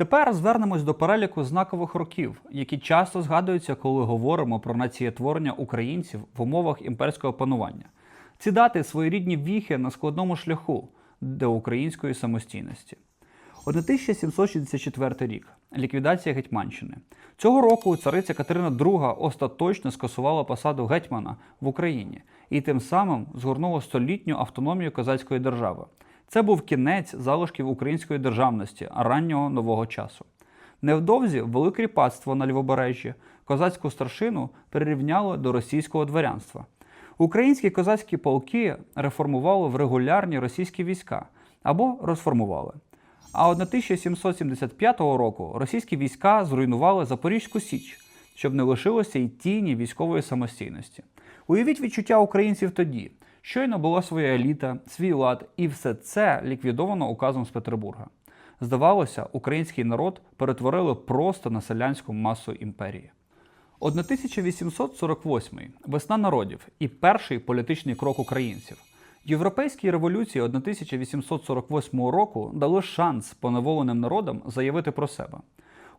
Тепер звернемось до переліку знакових років, які часто згадуються, коли говоримо про націєтворення українців в умовах імперського панування. Ці дати своєрідні віхи на складному шляху до української самостійності. 1764 рік ліквідація Гетьманщини. Цього року цариця Катерина II остаточно скасувала посаду гетьмана в Україні і тим самим згорнула столітню автономію козацької держави. Це був кінець залишків української державності раннього нового часу. Невдовзі велике кріпацтво на лівобережжі козацьку старшину перерівняло до російського дворянства. Українські козацькі полки реформували в регулярні російські війська або розформували. А 1775 року російські війська зруйнували Запорізьку Січ, щоб не лишилося й тіні військової самостійності. Уявіть відчуття українців тоді. Щойно була своя еліта, свій лад, і все це ліквідовано указом з Петербурга. Здавалося, український народ перетворили просто на селянську масу імперії. 1848 весна народів і перший політичний крок українців. Європейські революції 1848 року дали шанс поневоленим народам заявити про себе.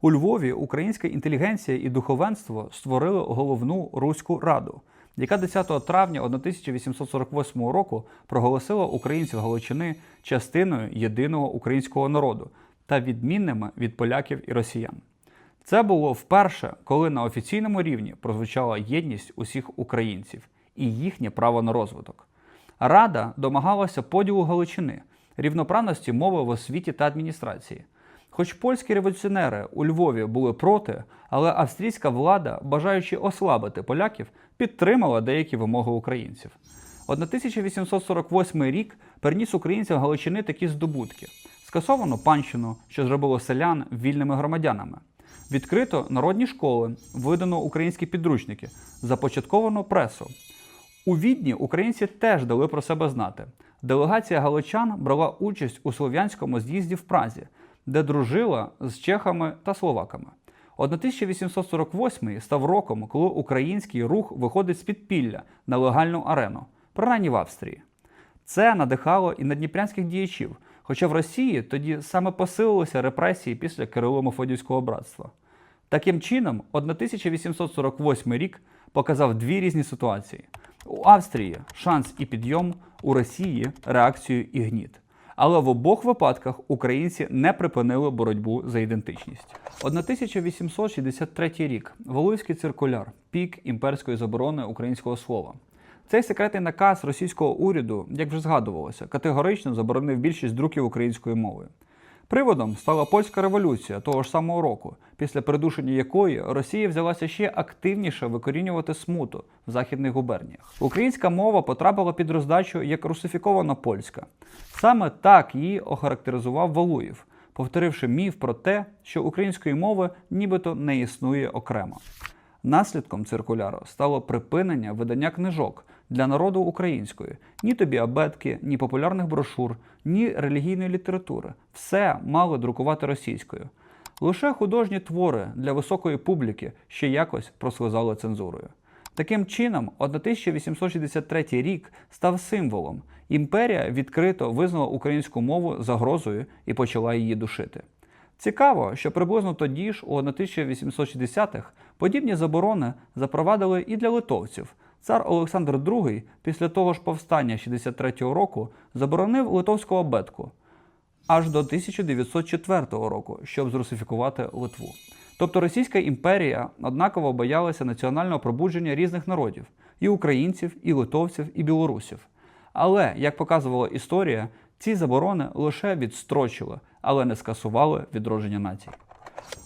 У Львові українська інтелігенція і духовенство створили головну Руську Раду, яка 10 травня 1848 року проголосила українців Галичини частиною єдиного українського народу та відмінними від поляків і росіян. Це було вперше, коли на офіційному рівні прозвучала єдність усіх українців і їхнє право на розвиток. Рада домагалася поділу Галичини, рівноправності мови в освіті та адміністрації. Хоч польські революціонери у Львові були проти, але австрійська влада, бажаючи ослабити поляків, підтримала деякі вимоги українців. 1848 рік переніс українцям Галичини такі здобутки: скасовано панщину, що зробило селян вільними громадянами. Відкрито народні школи, видано українські підручники, започатковано пресу. У Відні українці теж дали про себе знати. Делегація галичан брала участь у слов'янському з'їзді в Празі, де дружила з чехами та словаками. 1848 став роком, коли український рух виходить з підпілля на легальну арену, принаймні в Австрії. Це надихало і надніпрянських діячів, хоча в Росії тоді саме посилилися репресії після Кирило-Мефодівського братства. Таким чином, 1848 рік показав дві різні ситуації. У Австрії шанс і підйом, у Росії реакцію і гніт. Але в обох випадках українці не припинили боротьбу за ідентичність. 1863 рік Валуївський циркуляр, пік імперської заборони українського слова. Цей секретний наказ російського уряду, як вже згадувалося, категорично заборонив більшість друків української мови. Приводом стала польська революція того ж самого року, після придушення якої Росія взялася ще активніше викорінювати смуту в західних губерніях. Українська мова потрапила під роздачу як русифікована польська. Саме так її охарактеризував Валуєв, повторивши міф про те, що української мови нібито не існує окремо. Наслідком циркуляру стало припинення видання книжок для народу української. Ні тобі абетки, ні популярних брошур, ні релігійної літератури. Все мали друкувати російською. Лише художні твори для високої публіки ще якось прослизали цензурою. Таким чином, 1863 рік став символом. Імперія відкрито визнала українську мову загрозою і почала її душити. Цікаво, що приблизно тоді ж, у 1860-х, подібні заборони запровадили і для литовців. Цар Олександр II після того ж повстання 63-го року заборонив литовську абетку аж до 1904 року, щоб зрусифікувати Литву. Тобто Російська імперія однаково боялася національного пробудження різних народів і українців, і литовців, і білорусів. Але, як показувала історія, ці заборони лише відстрочили, але не скасували відродження націй.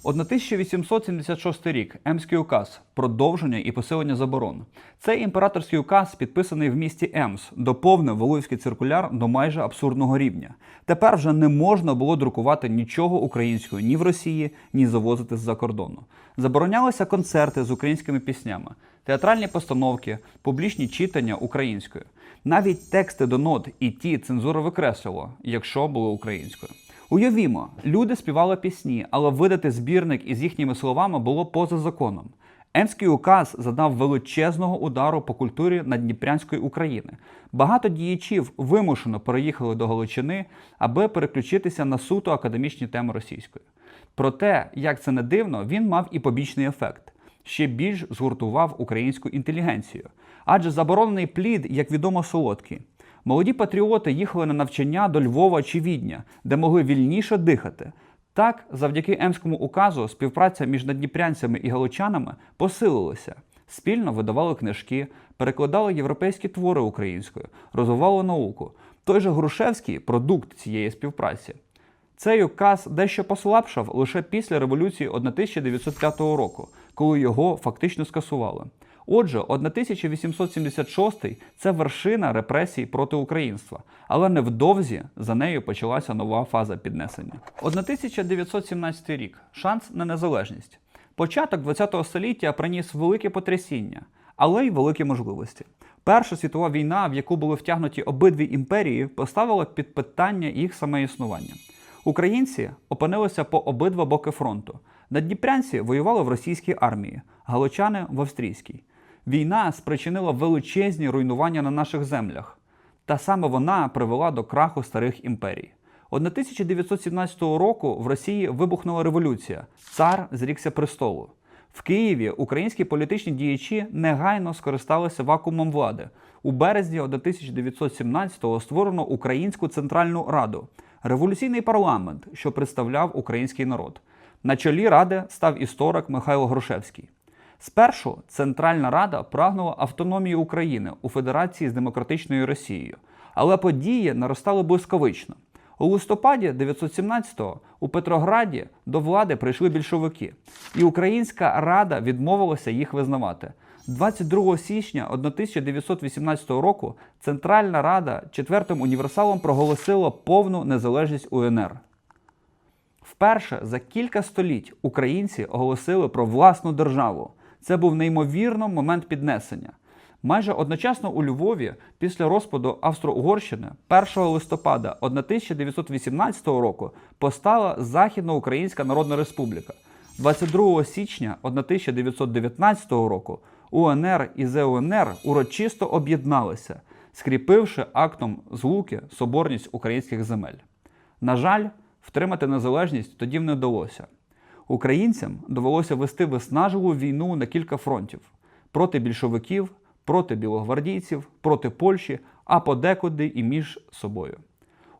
1876 рік Емський указ продовження і посилення заборон. Цей імператорський указ, підписаний в місті Емс, доповнив Валуївський циркуляр до майже абсурдного рівня. Тепер вже не можна було друкувати нічого українською ні в Росії, ні завозити з-за кордону. Заборонялися концерти з українськими піснями, театральні постановки, публічні читання українською. Навіть тексти до нот і ті цензура викреслила, якщо були українською. Уявімо, люди співали пісні, але видати збірник із їхніми словами було поза законом. Емський указ задав величезного удару по культурі Надніпрянської України. Багато діячів вимушено переїхали до Галичини, аби переключитися на суто академічні теми російської. Проте, як це не дивно, він мав і побічний ефект. Ще більш згуртував українську інтелігенцію. Адже заборонений плід, як відомо, солодкий. Молоді патріоти їхали на навчання до Львова чи Відня, де могли вільніше дихати. Так, завдяки Емському указу, співпраця між надніпрянцями і галичанами посилилася. Спільно видавали книжки, перекладали європейські твори українською, розвивали науку. Той же Грушевський продукт цієї співпраці. Цей указ дещо послабшав лише після революції 1905 року, коли його фактично скасували. Отже, 1876 це вершина репресій проти українства, але невдовзі за нею почалася нова фаза піднесення. 1917 рік шанс на незалежність. Початок ХХ століття приніс велике потрясіння, але й великі можливості. Перша світова війна, в яку були втягнуті обидві імперії, поставила під питання їх саме існування. Українці опинилися по обидва боки фронту. Надніпрянці воювали в російській армії, галичани в австрійській. Війна спричинила величезні руйнування на наших землях, та саме вона привела до краху старих імперій. 1917 року в Росії вибухнула революція. Цар зрікся престолу. В Києві українські політичні діячі негайно скористалися вакуумом влади. У березні 1917-го створено Українську Центральну Раду, революційний парламент, що представляв український народ. На чолі ради став історик Михайло Грушевський. Спершу Центральна Рада прагнула автономії України у Федерації з демократичною Росією, але події наростали блискавично. У листопаді 917-го у Петрограді до влади прийшли більшовики, і Українська Рада відмовилася їх визнавати. 22 січня 1918 року Центральна Рада четвертим універсалом проголосила повну незалежність УНР. Вперше за кілька століть українці оголосили про власну державу. Це був неймовірно момент піднесення. Майже одночасно у Львові, після розпаду Австро-Угорщини, 1 листопада 1918 року постала Західноукраїнська Народна Республіка. 22 січня 1919 року УНР і ЗУНР урочисто об'єдналися, скріпивши актом злуки соборність українських земель. На жаль, втримати незалежність тоді не вдалося. Українцям довелося вести виснажливу війну на кілька фронтів проти більшовиків, проти білогвардійців, проти Польщі, а подекуди і між собою.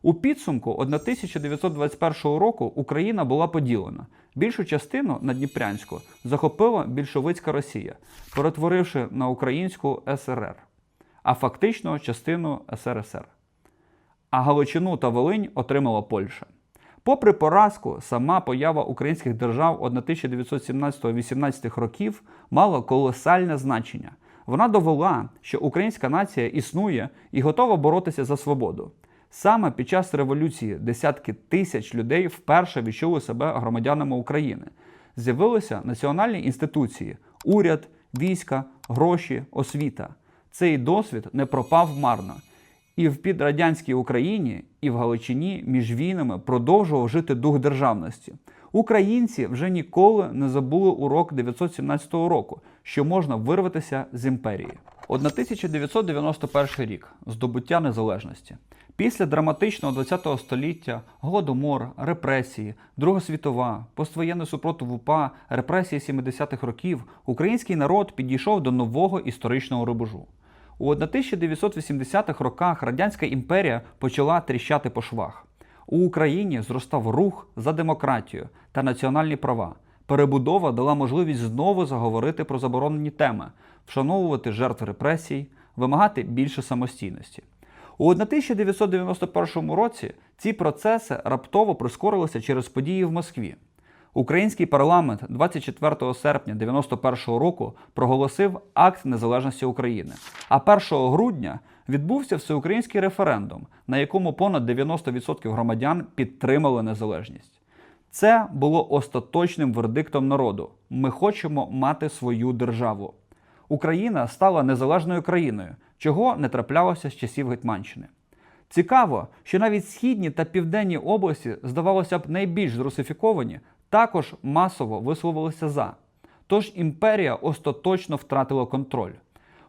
У підсумку 1921 року Україна була поділена. Більшу частину Надніпрянську захопила більшовицька Росія, перетворивши на українську СРР, а фактично частину СРСР. А Галичину та Волинь отримала Польща. Попри поразку, сама поява українських держав 1917-18 років мала колосальне значення. Вона довела, що українська нація існує і готова боротися за свободу. Саме під час революції десятки тисяч людей вперше відчули себе громадянами України. З'явилися національні інституції, уряд, війська, гроші, освіта. Цей досвід не пропав марно. І в підрадянській Україні, і в Галичині між війнами продовжував жити дух державності. Українці вже ніколи не забули урок 917 року, що можна вирватися з імперії. 1991 рік здобуття незалежності. Після драматичного ХХ століття голодомор, репресії, Друга світова, поствоєнний супротив УПА, репресії 70-х років, український народ підійшов до нового історичного рубежу. У 1980-х роках Радянська імперія почала тріщати по швах. У Україні зростав рух за демократію та національні права. Перебудова дала можливість знову заговорити про заборонені теми, вшановувати жертв репресій, вимагати більше самостійності. У 1991 році ці процеси раптово прискорилися через події в Москві. Український парламент 24 серпня 1991 року проголосив акт незалежності України. А 1 грудня відбувся всеукраїнський референдум, на якому понад 90% громадян підтримали незалежність. Це було остаточним вердиктом народу. Ми хочемо мати свою державу. Україна стала незалежною країною, чого не траплялося з часів Гетьманщини. Цікаво, що навіть східні та південні області, здавалося б, найбільш зрусифіковані, також масово висловилися за. Тож імперія остаточно втратила контроль.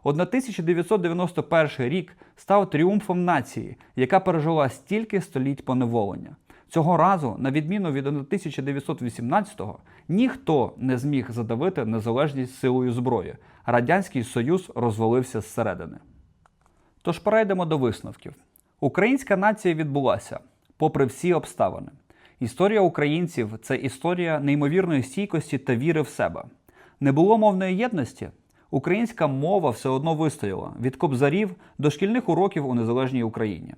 1991 рік став тріумфом нації, яка пережила стільки століть поневолення. Цього разу, на відміну від 1918-го, ніхто не зміг задавити незалежність силою зброї. Радянський Союз розвалився зсередини. Тож перейдемо до висновків. Українська нація відбулася, попри всі обставини. Історія українців це історія неймовірної стійкості та віри в себе. Не було мовної єдності. Українська мова все одно вистояла від кобзарів до шкільних уроків у незалежній Україні.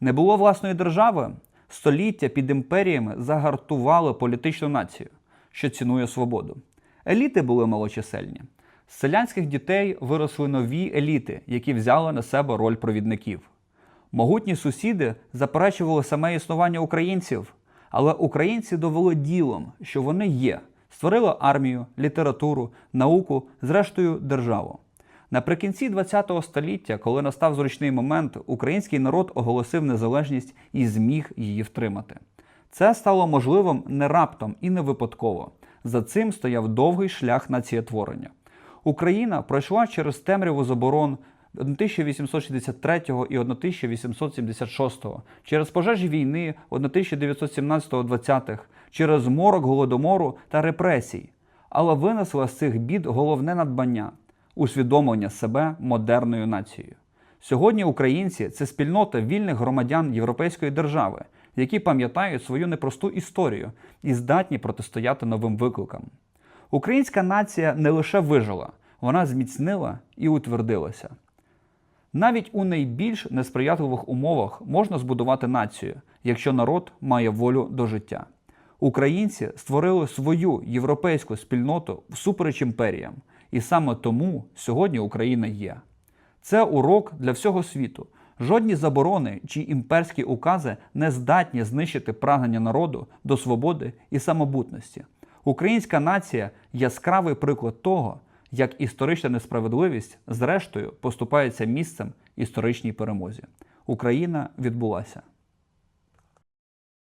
Не було власної держави. Століття під імперіями загартували політичну націю, що цінує свободу. Еліти були малочисельні. З селянських дітей виросли нові еліти, які взяли на себе роль провідників. Могутні сусіди заперечували саме існування українців, але українці довели ділом, що вони є, створили армію, літературу, науку, зрештою державу. Наприкінці ХХ століття, коли настав зручний момент, український народ оголосив незалежність і зміг її втримати. Це стало можливим не раптом і не випадково. За цим стояв довгий шлях націєтворення. Україна пройшла через темряву заборон 1863 і 1876, через пожежі війни 1917-20, через морок голодомору та репресій, але винесла з цих бід головне надбання усвідомлення себе модерною нацією. Сьогодні українці це спільнота вільних громадян європейської держави, які пам'ятають свою непросту історію і здатні протистояти новим викликам. Українська нація не лише вижила, вона зміцнила і утвердилася. Навіть у найбільш несприятливих умовах можна збудувати націю, якщо народ має волю до життя. Українці створили свою європейську спільноту всупереч імперіям, і саме тому сьогодні Україна є. Це урок для всього світу. Жодні заборони чи імперські укази не здатні знищити прагнення народу до свободи і самобутності. Українська нація яскравий приклад того, як історична несправедливість зрештою поступається місцем історичній перемозі. Україна відбулася.